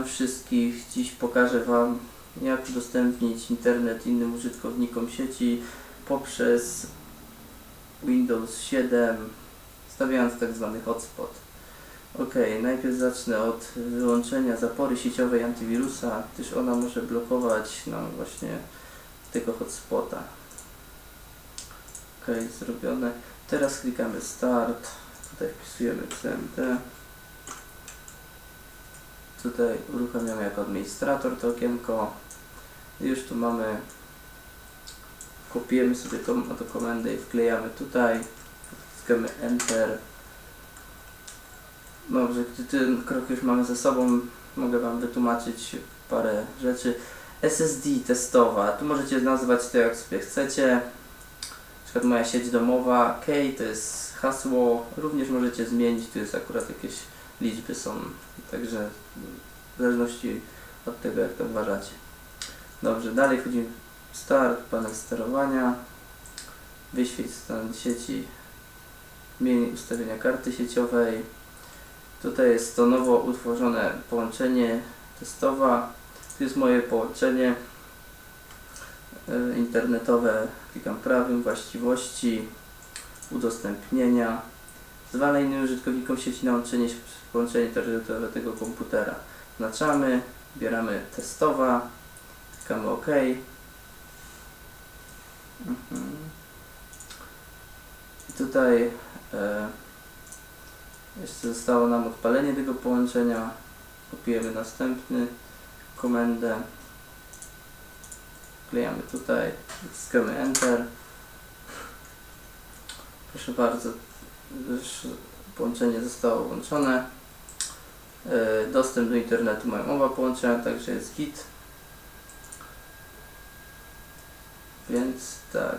Witam wszystkich. Dziś pokażę Wam, jak udostępnić internet innym użytkownikom sieci poprzez Windows 7, stawiając tak zwany hotspot. Ok, najpierw zacznę od wyłączenia zapory sieciowej antywirusa, gdyż ona może blokować nam właśnie tego hotspota. Ok, zrobione. Teraz klikamy Start. Tutaj wpisujemy CMD. Tutaj uruchamiamy jako administrator to okienko. Już tu mamy. Kopiujemy sobie tą oto komendę i wklejamy tutaj. Wciskamy Enter. Dobrze, gdy ten krok już mamy ze sobą, mogę Wam wytłumaczyć parę rzeczy. SSD testowa, tu możecie nazwać to jak sobie chcecie. Przykład moja sieć domowa, K to jest hasło, również możecie zmienić, tu jest akurat jakieś liczby są, także w zależności od tego jak to uważacie. Dobrze, dalej wchodzimy w start, panel sterowania, wyświeć stan sieci, zmień ustawienia karty sieciowej. Tutaj jest to nowo utworzone połączenie testowa. Tu jest moje połączenie internetowe. Klikam prawym, właściwości, udostępnienia. Zwala innym użytkownikom sieci na łączenie połączenie internetowe tego komputera. Znaczamy, wybieramy testowa, klikamy OK. Mhm. I tutaj e, jeszcze zostało nam odpalenie tego połączenia. Kopiujemy następny komendę. Klejamy tutaj, wciskamy Enter. Proszę bardzo, już połączenie zostało włączone. E, Dostęp do internetu mają oba połączenia, także jest git. Więc tak,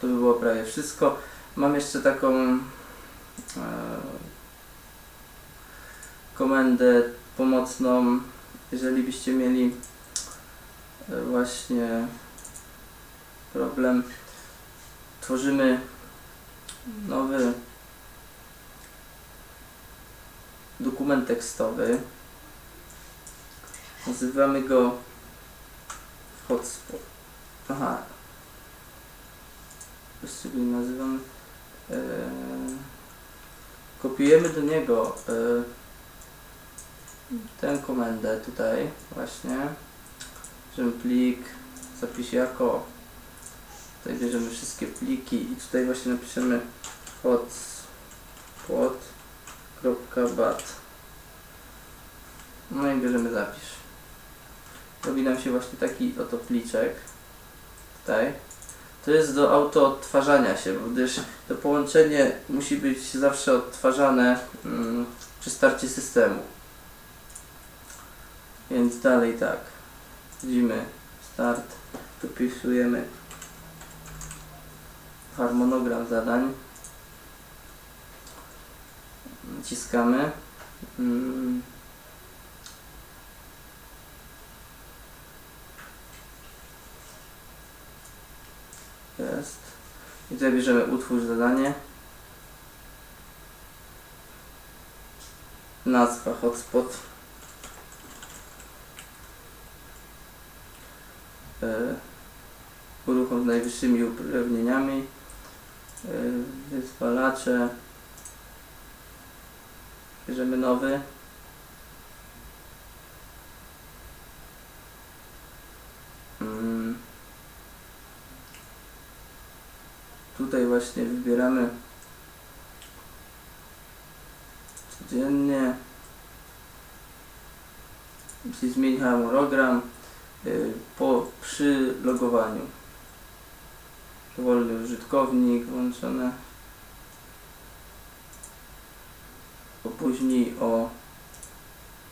to by było prawie wszystko. Mam jeszcze taką e, komendę pomocną, jeżeli byście mieli właśnie problem. Tworzymy nowy dokument tekstowy. Nazywamy go hotspot. Aha. Właściwie nazywamy. E, kopiujemy do niego e, tę komendę tutaj właśnie. Bierzemy plik, zapisz jako. Tutaj bierzemy wszystkie pliki i tutaj właśnie napiszemy hotspot.bat No i bierzemy zapisz. Robi nam się właśnie taki oto pliczek. Tutaj. To jest do auto odtwarzania się, gdyż to połączenie musi być zawsze odtwarzane mm, przy starcie systemu. Więc dalej tak. Widzimy start. Tu wpisujemy harmonogram zadań. Naciskamy. Mm. Jest. I tutaj bierzemy utwórz zadanie. Nazwa hotspot. E, uruchom z najwyższymi uprawnieniami. E, wyzwalacze. Bierzemy nowy. Mm. Tutaj właśnie wybieramy codziennie. Jeśli zmieni harmonogram po przy logowaniu. Wolny użytkownik włączone. Opóźnij o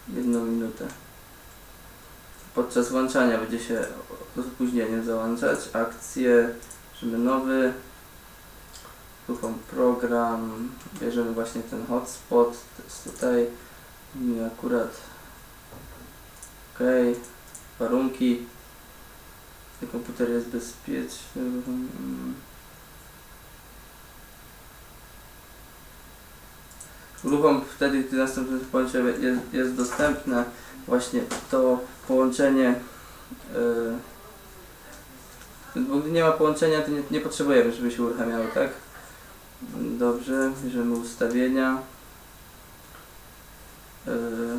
jedną minutę. Podczas włączania będzie się z opóźnieniem załączać. Akcje, bierzemy nowy. Uruchom program. Bierzemy właśnie ten hotspot. To jest tutaj. Akurat. OK. Warunki. Komputer jest bezpieczny. Uruchom wtedy, gdy następne połączenie jest, jest dostępne. Właśnie to połączenie. Yy, bo gdy nie ma połączenia, to nie, nie potrzebujemy, żeby się uruchamiało, tak? Dobrze, bierzemy ustawienia. Yy,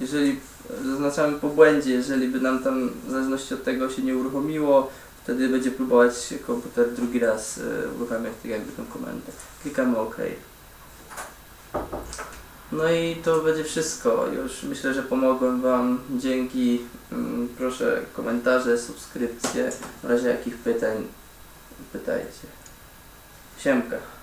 jeżeli zaznaczamy po błędzie, jeżeli by nam tam w zależności od tego się nie uruchomiło, wtedy będzie próbować komputer drugi raz e, uruchamiać tak jakby tą komendę. Klikamy OK. No i to będzie wszystko. Już myślę, że pomogłem Wam. Dzięki. Mm, Proszę komentarze, subskrypcje. W razie jakich pytań pytajcie. Siemka.